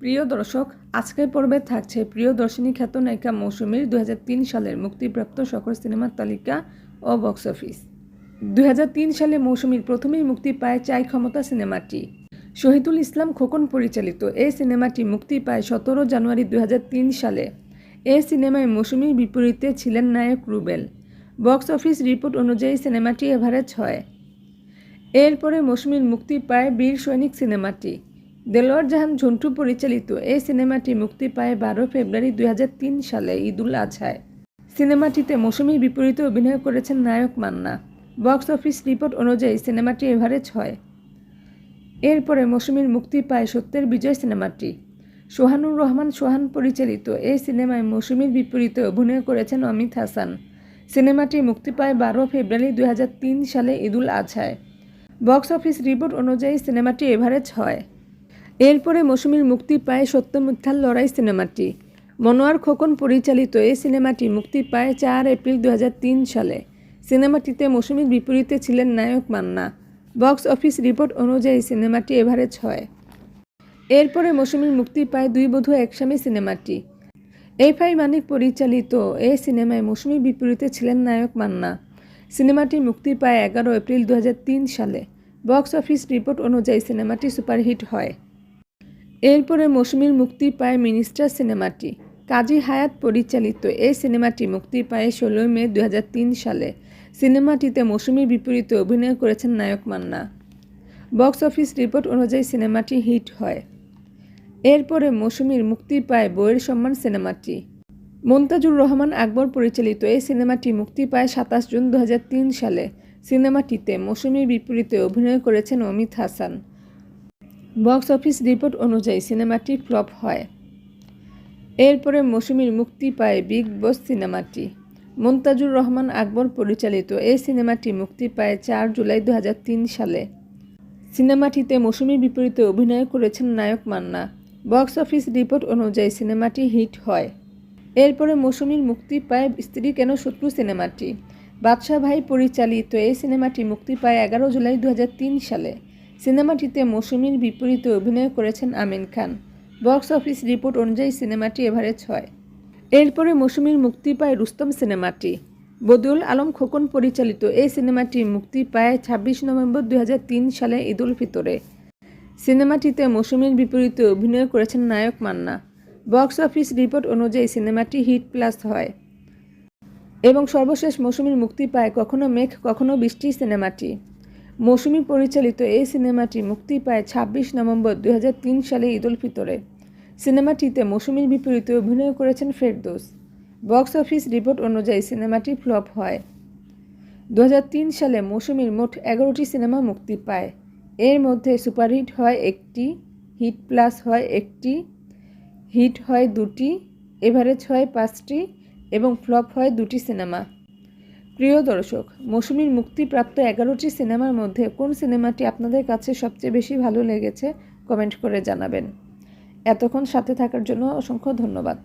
প্রিয় দর্শক, আজকের পর্বে থাকছে প্রিয় দর্শনী খ্যাত নায়িকা মৌসুমীর দুই হাজার তিন সালের মুক্তিপ্রাপ্ত সকল সিনেমার তালিকা ও বক্স অফিস। দু হাজার তিন সালে মৌসুমীর প্রথমেই মুক্তি পায় চাই ক্ষমতা সিনেমাটি। শহীদুল ইসলাম খোকন পরিচালিত এই সিনেমাটি মুক্তি পায় সতেরো জানুয়ারি দু হাজার তিন সালে। এই সিনেমায় মৌসুমীর বিপরীতে ছিলেন নায়ক রুবেল। বক্স অফিস রিপোর্ট অনুযায়ী সিনেমাটি এভারেজ হয়। এরপরে মৌসুমীর মুক্তি পায় বীর সৈনিক সিনেমাটি। দেলোয়ার জাহান ঝন্টু পরিচালিত এই সিনেমাটি মুক্তি পায় বারো ফেব্রুয়ারি দুই হাজার তিন সালে ঈদুল আজহায়। সিনেমাটিতে মৌসুমীর বিপরীতে অভিনয় করেছেন নায়ক মান্না। বক্স অফিস রিপোর্ট অনুযায়ী সিনেমাটি এভারেজ হয়। এরপরে মৌসুমীর মুক্তি পায় সত্যের বিজয় সিনেমাটি। সোহানুর রহমান সোহান পরিচালিত এই সিনেমায় মৌসুমীর বিপরীতে অভিনয় করেছেন অমিত হাসান। সিনেমাটি মুক্তি পায় বারো ফেব্রুয়ারি দুই হাজার তিন সালে ঈদুল আজহায়। বক্স অফিস রিপোর্ট অনুযায়ী সিনেমাটি এভারেজ হয়। এরপরে মৌসুমীর মুক্তি পায় সত্য মিথ্যার লড়াই সিনেমাটি। মনোয়ার খোকন পরিচালিত এই সিনেমাটি মুক্তি পায় চার এপ্রিল দু হাজার তিন সালে। সিনেমাটিতে মৌসুমীর বিপরীতে ছিলেন নায়ক মান্না। বক্স অফিস রিপোর্ট অনুযায়ী সিনেমাটি এভারেজ হয়। এরপরে মৌসুমীর মুক্তি পায় দুই বধূ একস্বামী সিনেমাটি। এফ আই মানিক পরিচালিত এই সিনেমায় মৌসুমীর বিপরীতে ছিলেন নায়ক মান্না। সিনেমাটি মুক্তি পায় এগারো এপ্রিল দু হাজার তিন সালে। বক্স অফিস রিপোর্ট অনুযায়ী সিনেমাটি সুপারহিট হয়। এরপরে মৌসুমীর মুক্তি পায় মিনিস্টার সিনেমাটি। কাজী হায়াত পরিচালিত এই সিনেমাটি মুক্তি পায় ষোলোই মে দু হাজার তিন সালে। সিনেমাটিতে মৌসুমীর বিপরীতে অভিনয় করেছেন নায়ক মান্না। বক্স অফিস রিপোর্ট অনুযায়ী সিনেমাটি হিট হয়। এরপরে মৌসুমীর মুক্তি পায় বইয়ের সম্মান সিনেমাটি। মন্তাজুর রহমান আকবর পরিচালিত এই সিনেমাটি মুক্তি পায় সাতাশ জুন দু হাজার তিন সালে। সিনেমাটিতে মৌসুমীর বিপরীতে অভিনয় করেছেন Amit Hasan. Box office report অনুযায়ী সিনেমাটি ফ্লপ হয়। এরপরে মৌসুমীর মুক্তি পায় বিগ বস সিনেমাটি। মন্তাজুর রহমান আকবর পরিচালিত এই সিনেমাটি মুক্তি পায় চার জুলাই দু হাজার তিন সালে। সিনেমাটিতে মৌসুমীর বিপরীতে অভিনয় করেছেন নায়ক মান্না। বক্স অফিস রিপোর্ট অনুযায়ী সিনেমাটি হিট হয়। এরপরে মৌসুমীর মুক্তি পায় স্ত্রী কেন শত্রু সিনেমাটি। বাদশাহ ভাই পরিচালিত এই সিনেমাটি মুক্তি পায় এগারো জুলাই দু হাজার তিন সালে। সিনেমাটিতে মৌসুমীর বিপরীতে অভিনয় করেছেন Amin Khan. Box office report অনুযায়ী সিনেমাটি এভারেজ হয়। এরপরে মৌসুমীর মুক্তি পায় রুস্তম সিনেমাটি। বদিউল আলম খোকন পরিচালিত এই সিনেমাটি মুক্তি পায় ছাব্বিশ নভেম্বর দু হাজার তিন সালে ঈদুল ফিতরে। সিনেমাটিতে মৌসুমীর বিপরীতে অভিনয় করেছেন নায়ক মান্না। বক্স অফিস রিপোর্ট অনুযায়ী সিনেমাটি হিট প্লাস হয়। এবং সর্বশেষ মৌসুমীর মুক্তি পায় কখনো মেঘ, কখনো বৃষ্টি সিনেমাটি। মৌসুমী পরিচালিত এই সিনেমাটি মুক্তি পায় ছাব্বিশ নভেম্বর দু হাজার তিন সালে ঈদুল ফিতরে। সিনেমাটিতে মৌসুমীর বিপরীতে অভিনয় করেছেন ফেরদোস। বক্স অফিস রিপোর্ট অনুযায়ী সিনেমাটি ফ্লপ হয়। দু হাজার তিন সালে মৌসুমীর মোট এগারোটি সিনেমা মুক্তি পায়। এর মধ্যে সুপারহিট হয় একটি, হিট প্লাস হয় একটি, হিট হয় দুটি, এভারেজ হয় পাঁচটি এবং ফ্লপ হয় দুটি সিনেমা। প্রিয় দর্শক, মৌসুমীর মুক্তিপ্রাপ্ত এগারোটি সিনেমার মধ্যে কোন সিনেমাটি আপনাদের কাছে সবচেয়ে বেশি ভালো লেগেছে? কমেন্ট করে জানাবেন। এতক্ষণ সাথে থাকার জন্য অসংখ্য ধন্যবাদ।